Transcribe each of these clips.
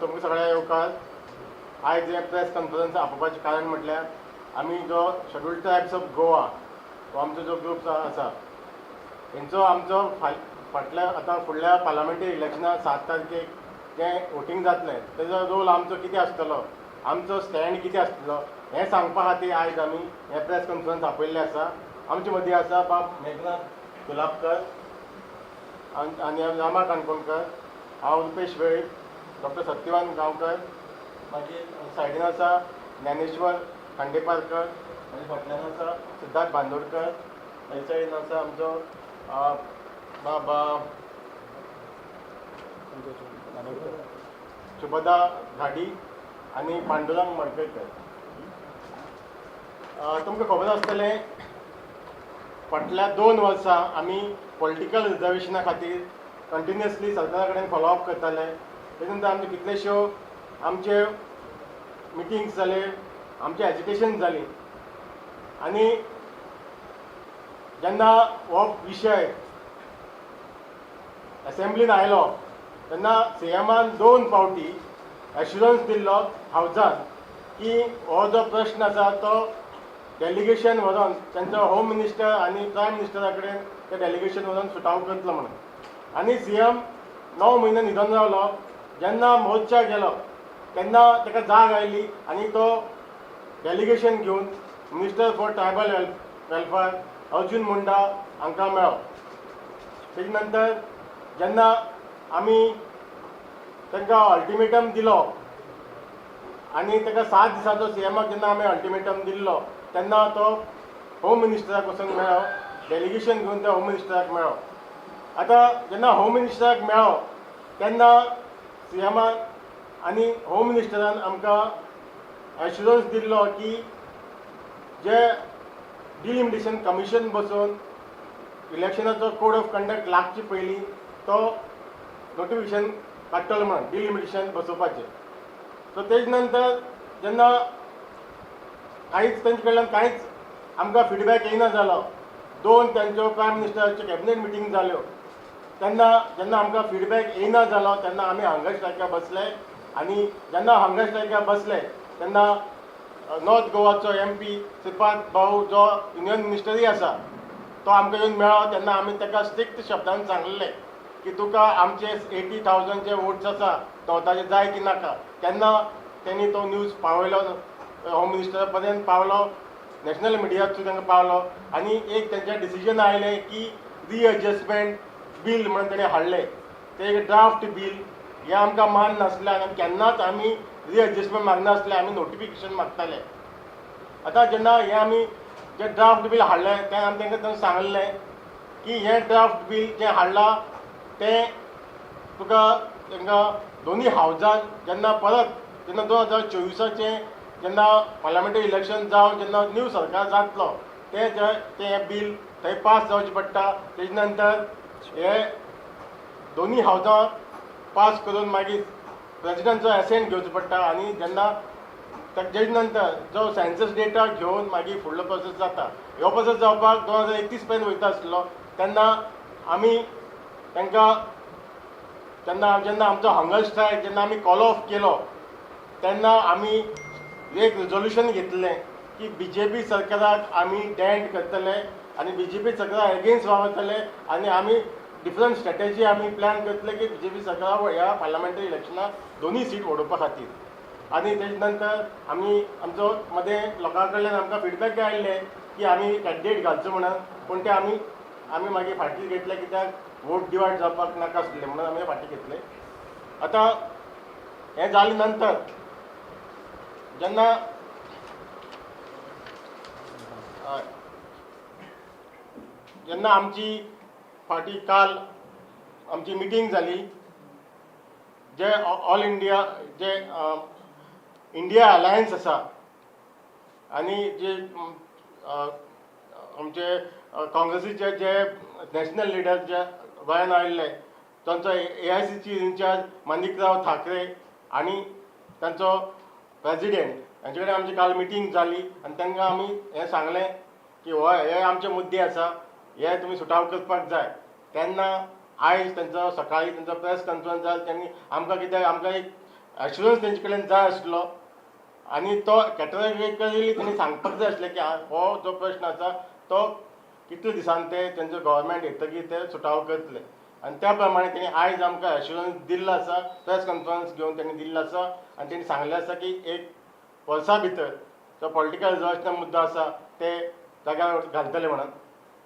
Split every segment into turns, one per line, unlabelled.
तुमकां सगळ्या येवकार आयज हे प्रेस कॉन्फरन्स आपोवपाचें कारण म्हटल्यार आमी जो शेड्यूल ट्रायब्स ऑफ गोवा हो आमचो जो ग्रुप आसा हेंचो आमचो फाटल्या आतां फुडल्या पार्लमेंटरी इलेक्शनाक सात तारखेक जें वोटींग जातलें तेजो रोल आमचो कितें आसतलो आमचो स्टँड कितें आसतलो हें सांगपा खातीर आयज आमी हें प्रेस कॉन्फरन्स आपयल्लें आसा आमचे मदीं आसा बाब मेघनाथ गुलाबकर आनी आनी रामा काणकोणकर हांव रुपेश वेळीप डॉक्टर सत्यवान गांवकर मागीर सायडीन आसा ज्ञानेश्वर खांडेपारकर मागीर फाटल्यान आसा सिद्धार्थ बांदोडकर हे सायडीन आसा आमचो बाबा शुभदा घाडी आनी पांडुरंग मडकयकर तुमकां खबर आसतलें फाटल्या दोन वर्सां आमी पॉलिटिकल रिजर्वेशना खातीर कंटिन्युअसली सरकारा कडेन फॉलोअप करताले. तेजे नंतर आमचे कितलेश्यो आमचे मिटींग्स जाले आमचे एज्युकेशन जाली आनी जेन्ना हो विशय असेंब्लीन आयलो तेन्ना सीएमान दोन फावटी एश्युरन्स दिल्लो हावजान की हो जो प्रश्न आसा तो डेलिगेशन व्हरोन तेंचो होम मिनिस्टर आनी प्रायम मिनिस्टरा कडेन ते डेलिगेशन व्हरून सुटाव करतलो म्हणून. आनी सी एम णव म्हयने निधन रावलो जेन्ना मोर्चा गेलो तेन्ना ताका जाग आयली आनी तो डेलिगेशन घेवन minister for tribal wel welfare Arjun Munda हांकां मेळ्ळो तेजे नंतर जेन्ना आमी तांकां अल्टिमेटम दिलो आनी ताका सात दिसांचो सी एमाक जेन्ना आमी अल्टिमेटम दिल्लो. तेन्ना तो होम मिनिस्टराक वचून मेळ्ळो डेलिगेशन घेवन त्या होम मिनिस्टराक मेळ्ळो आतां जेन्ना होम मिनिस्टराक मेळ्ळो तेन्ना सी एमान आनी होम मिनिस्टरान आमकां एश्युरन्स दिल्लो की जे डिलिमिटेशन कमिशन बसून इलेक्शनाचो कोड ऑफ कंडक्ट लागचे पयलीं तो नोटिफिकेशन काडटलो म्हणून डिलिमिटेशन बसोवपाचें. सो तेज नंतर जेन्ना कांयच तेंचे कडल्यान कांयच आमकां फिडबॅक येयना जालो दोन तेंच्यो प्रायम मिनिस्टराच्यो कॅबिनेट मिटींग जाल्यो तेन्ना जेन्ना आमकां फिडबॅक येयना जालो तेन्ना आमी हंगर स्ट्रायकार बसले आनी जेन्ना हंगर स्ट्रायकार बसले तेन्ना नॉर्थ गोवाचो एम पी श्रीपाद भाऊ जो युनियन मिनिस्टरी आसा तो आमकां येवन मेळ्ळो तेन्ना आमी ताका स्ट्रिक्ट शब्दान सांगलेलें की तुका आमचे एटी थावजंड जे वोट्स आसा नॉर्थाचे जाय की नाका. तेन्ना तेणी तो न्यूज पावयलो. होम मिनिस्टर पर्यंत पावलो नॅशनल मिडिया थ्रू तांकां पावलो. आनी एक तेंचें डिसिजन आयलें की रिएडजस्टमेंट बील म्हणून तेणें हाडलें. तें एक ड्राफ्ट बील हें आमकां मान नासलें आनी केन्नाच आमी रिएडजस्टमेंट मागनासले आमी नोटिफिकेशन मागताले. आतां जेन्ना हें आमी जें ड्राफ्ट बील हाडलें तें आमी तांकां थंय सांगलें की हें ड्राफ्ट बील जें हाडलां तें तुका तांकां दोनी हावजान जेन्ना परत जेन्ना दोन हजार चोवीसाचें जेन्ना पार्लमेंटरी इलेक्शन जावन जेन्ना न्यू सरकार जातलो तें जे तें बील थंय पास जावचें पडटा तेजे नंतर हे दोनी हावजां पास करून मागीर प्रेजिडंटचो एसेंट घेवचो पडटा आनी जेन्ना तेजे नंतर जो सेन्सस डेटा घेवन मागीर फुडलो प्रोसेस जाता ह्यो प्रोसेस जावपाक दोन हजार एकतीस पर्यंत वयता आसलो तेन्ना आमी तांकां तेन्ना जेन्ना आमचो हंगर स्ट्रायक जेन्ना आमी कॉल ऑफ केलो तेन्ना आमी एक रिजोल्युशन घेतलें की बी जे पी सरकाराक आमी डॅन्ट करतले आनी बी जे पी सरकारा एगेन्स्ट वावरतले आनी आमी डिफरंट स्ट्रॅटेजी आमी प्लॅन करतले की बी जे पी सरकाराक ह्या पार्लमेंटरी इलेक्शनाक दोनूय सीट ओडोवपा खातीर. आनी तेजे नंतर आमी आमचो मदें लोकां कडल्यान आमकां फिडबॅक आयिल्ले की आमी कॅन्डिडेट घालचो म्हणून पूण ते आमी आमी मागीर फाटीं घेतले कित्याक वोट डिवायड जावपाक नाका आसले म्हणून आमी फाटीं घेतले. आतां हें जाले नंतर जेन्ना ज्यांना जेन्ना आमची फाटी काल आमची मिटींग जाली जे ऑल इंडिया जे इंडिया अलायन्स आसा आनी जे आमचे काँग्रेसीचे जे नॅशनल लिडर जे गोंयान आयिल्ले तांचो ए आय सीची इन्चार्ज माणिकराव ठाकरे आनी तांचो प्रेजिडेंट हांचे कडेन आमची काल मिटींग जाली आनी तांकां आमी हें सांगलें की हय हे आमचे मुद्दे आसा हे तुमी सुटाव करपाक जाय. तेन्ना आयज तेंचो सकाळीं तांचो प्रेस कॉन्फरन्स जालो तेणी आमकां कितें आमकां एक एश्युरन्स तेंचे कडेन जाय आसलो आनी तो कॅटेगरिकली तेणी सांगपाक जाय आसलें की हो जो प्रश्न आसा तो कितले दिसान ते तेंचो गव्हर्मेंट येतकीर ते सुटाव करतले आनी त्या प्रमाणे तेणी आयज आमकां एश्युरंस दिल्लो आसा प्रेस कॉन्फरन्स घेवन त्यांनी दिल्लो आसा. आनी त्यांनी सांगलें आसा की एक वर्सा भितर जो पॉलिटिकल रिजर्वेशना मुद्दो आसा ते जाग्यार घालतले म्हणून.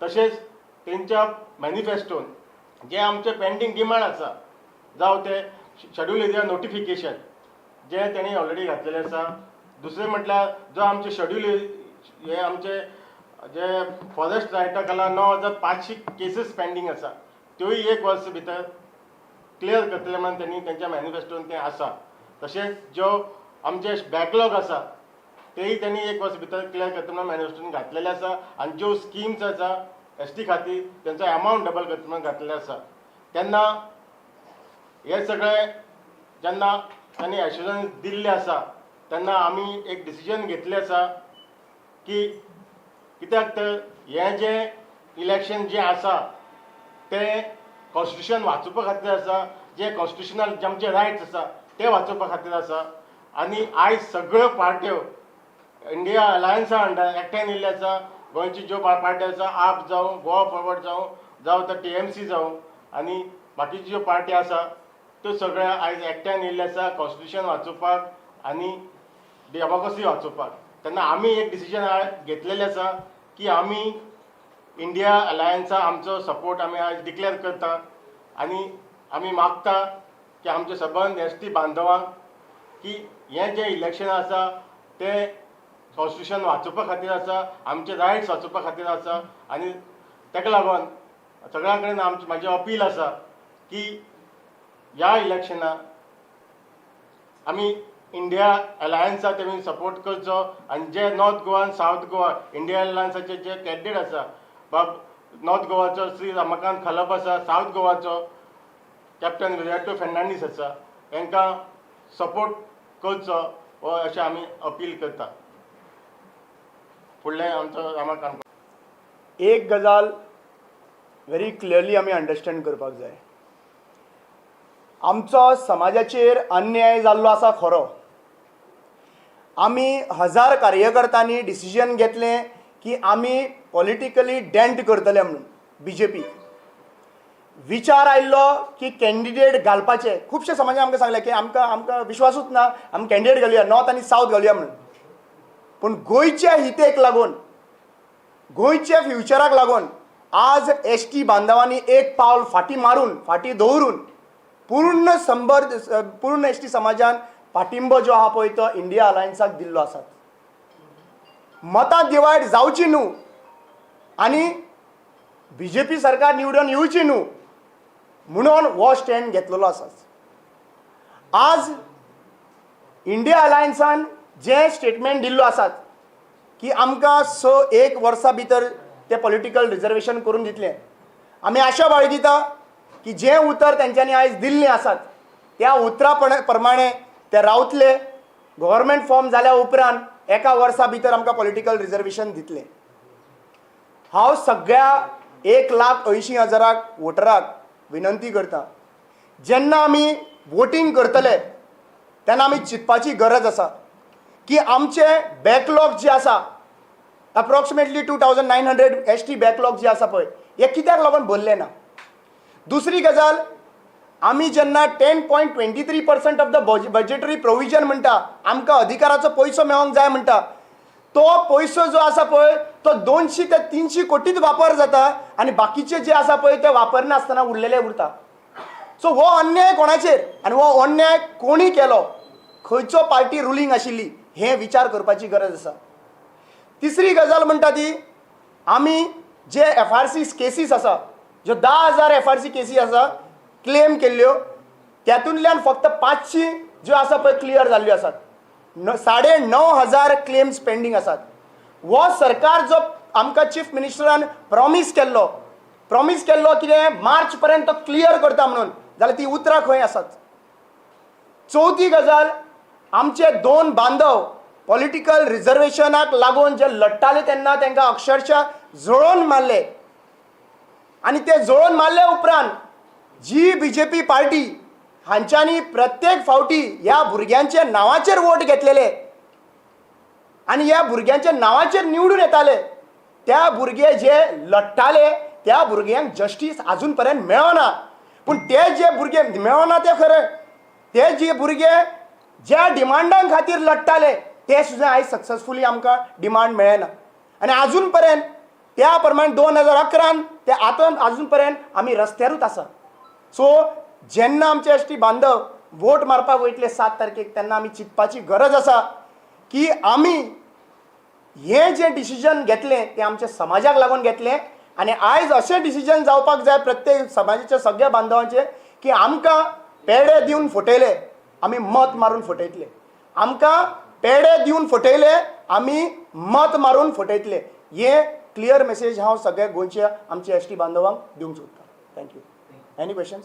तशेंच तेंच्या मॅनिफेस्टोन जे आमचे पेंडींग डिमांड आसा जावं ते शेड्यूल एरिया नोटिफिकेशन जे तेणी ऑलरेडी घातलेले आसा. दुसरें म्हटल्यार जो आमचे शेड्यूल हे आमचे जे फॉरेस्ट रायटा खाला णव हजार पांचशी केसीस पेंडींग आसा. त्योय एक वर्स भितर क्लियर करतले म्हणून त्यांनी त्यांच्या मॅनिफेस्टोन ते आसा तशेंच ज्यो आमचे बॅकलॉग आसा तेय त्यांनी एक वर्स भितर क्लियर करता म्हणून मॅनिफेस्टोन घातलेले आसा आनी ज्यो स्किम्स आसा एस टी खातीर त्यांचो एमावंट डबल करता म्हणून घातलेले आसा तेन्ना हे सगळे जेन्ना त्यांनी एश्युरन्स दिल्ले आसा तेन्ना आमी एक डिसिजन घेतलें आसा की कित्याक तर हें जें इलेक्शन जें आसा तें कॉन्स्टिट्युशन वाचोवपा खातीर आसा जे कॉन्स्टिट्युशनल जे आमचे रायट्स आसा ते वाचोवपा खातीर आसा. आनी आयज सगळ्यो पार्ट्यो इंडिया अलायन्सा अंडर एकठांय येयल्ले आसा गोंयची ज्यो पा- आसा आप जावं गोवा फॉरवर्ड जावं जावं तर टी एम सी जावं आनी बाकीच्यो ज्यो पार्टी आसा त्यो सगळ्यो आयज एकठांय येयल्ले आसा कॉन्स्टिट्युशन वाचोवपाक आनी डेमोक्रेसी वाचोवपाक. तेन्ना आमी एक डिसिजन घेतलेलें आसा की आमी इंडिया अलायन्सा आमचो सपोर्ट आमी आयज डिक्लेअर करता. आनी आमी मागता की आमचे सबंद एस टी बांधवां की हें जें इलेक्शन आसा तें कॉन्स्टिट्युशन वाचोवपा खातीर आसा आमचे रायट्स वाचोवपा खातीर आसा. आनी ताका लागून सगळ्यां कडेन आमची म्हाजें अपील आसा की ह्या इलेक्शनाक आमी इंडिया अलायन्सा तेमी सपोर्ट करचो. आनी जे नॉर्थ गोवा आनी सावथ गोवा इंडिया अलायन्साचे जे कॅन्डिडेट आसा बाब नॉर्थ गोवाचो श्री रमाकांत खलप आसा सावथ गोवाचो कॅप्टन विराटो फेर्नांडीस आसा हांकां सपोर्ट करचो हो अशें आमी अपील करता. फुडलें आमचो रमाकांत.
एक गजाल व्हेरी क्लियरली आमी अंडरस्टँड करपाक जाय. आमचो समाजाचेर अन्याय जाल्लो आसा खरो. आमी हजार कार्यकर्त्यांनी डिसिजन घेतलें की आमी पॉलिटिकली डेंट करतले म्हणून बी जे पी विचार आयिल्लो की कॅन्डिडेट घालपाचे. खुबशे समाजान आमकां सांगले की आमकां आमकां विश्वासूच ना आमी कॅन्डिडेट घालुया नॉर्थ आनी सावथ घालुया म्हणून. पूण गोंयच्या हितेक लागून गोंयच्या फ्युचराक लागून आज एस टी बांधवांनी एक पावल फाटी मारून फाटी दवरून पूर्ण संबर पूर्ण एस टी समाजान पाठिंबो जो आहा पळय तो इंडिया अलायन्साक दिल्लो आसा मतां डिवायड जावची न्हू. आनी बी जे पी सरकार निवडून येवची न्हू. म्हणून हो स्टँड घेतलेलो आसा आज इंडिया अलायन्सान जे स्टेटमेंट दिल्लो आसात की आमकां स एक वर्सा भितर ते पॉलिटिकल रिजर्वेशन करून दितले. आमी आशा बाळगिता की जे उतर तेंच्यांनी आयज दिल्लें आसात त्या उतरा प्रमाणे ते रावतले गव्हर्मेंट फॉर्म जाल्या उपरांत एका वर्सा भितर आमकां पॉलिटिकल रिजर्वेशन दितलें. हांव सगळ्या एक लाख अंयशीं हजाराक वोटराक विनंती करता. जेन्ना आमी वोटींग करतले तेन्ना आमी चिंतपाची गरज आसा. की आमचे बॅकलॉग जे आसा approximately two thousand nine hundred S T backlog जे आसा पळय हे कित्याक लागून भरले ना? दुसरी गजाल आमी जेन्ना ten point twenty three percent of the budgetary provision म्हणटा आमकां अधिकाराचो पयसो मेळोंक जाय म्हणटा तो पयसो जो आसा पळय तो दोनशी ते तिनशी कोटीच वापर जाता आनी बाकीचे जे आसा पळय ते वापरनासतना उरलेले उरता. सो हो अन्याय कोणाचेर? आनी हो अन्याय कोणी केलो? खंयचो पार्टी रुलींग आशिल्ली हे विचार करपाची गरज आसा. तिसरी गजाल म्हणटा ती आमी जे एफ आर सी केसीस आसा ज्यो धा हजार एफ आर सी केसी आसा क्लेम केल्ल्यो त्यातूंतल्यान फक्त पांचशी ज्यो आसा पळय क्लियर जाल्ल्यो आसात. न साडे णव हजार क्लेम्स पेंडींग आसात हो सरकार जो आमकां चीफ मिनिस्टरान प्रॉमीस केल्लो प्रॉमीस केल्लो कितें? मार्च पर्यंत तो क्लियर करता म्हणून. जाल्यार ती उतरां खंय आसात? चवथी गजाल आमचे दोन बांदव पॉलिटिकल रिजर्वेशनाक लागून जे लडटाले तेन्ना तांकां अक्षरशः जळोवन मारले. आनी ते जळोवन मारले उपरांत G B J P party हांच्यांनी प्रत्येक फावटी ह्या भुरग्यांच्या नांवाचेर वोट घेतलेले. आनी ह्या भुरग्यांच्या नांवाचेर निवडून येताले. त्या भुरगे जे लडटाले त्या भुरग्यांक जस्टीस आजून पर्यंत मेळना पूण ते जे भुरगे मेळना ते खरें. ते जे भुरगे ज्या डिमांडां खातीर लडटाले ते सुद्दां आयज सक्सेसफुली आमकां डिमांड मेळना. आनी आजून पर्यंत त्या प्रमाणे दोन हजार अकरान ते आतां आजून पर्यंत आमी रस्त्यारूच आसा. सो जेन्ना आमचे एस टी बांधव वोट मारपाक वयतले सात तारखेक तेन्ना आमी चिंतपाची गरज आसा की आमी हे जे डिसिजन घेतलें तें आमच्या समाजाक लागून घेतलें. आनी आयज अशें डिसिजन जावपाक जाय प्रत्येक समाजाच्या सगळ्या बांधवांचे की आमकां पेडे दिवन फटयले. आमी मत मारून फटयतले. आमकां पेडे दिवन फटयले आमी मत मारून फटयतले. हे क्लियर मेसेज हांव सगळ्या गोंयच्या आमच्या एस टी बांधवांक दिवंक सोदतां. Thank you any questions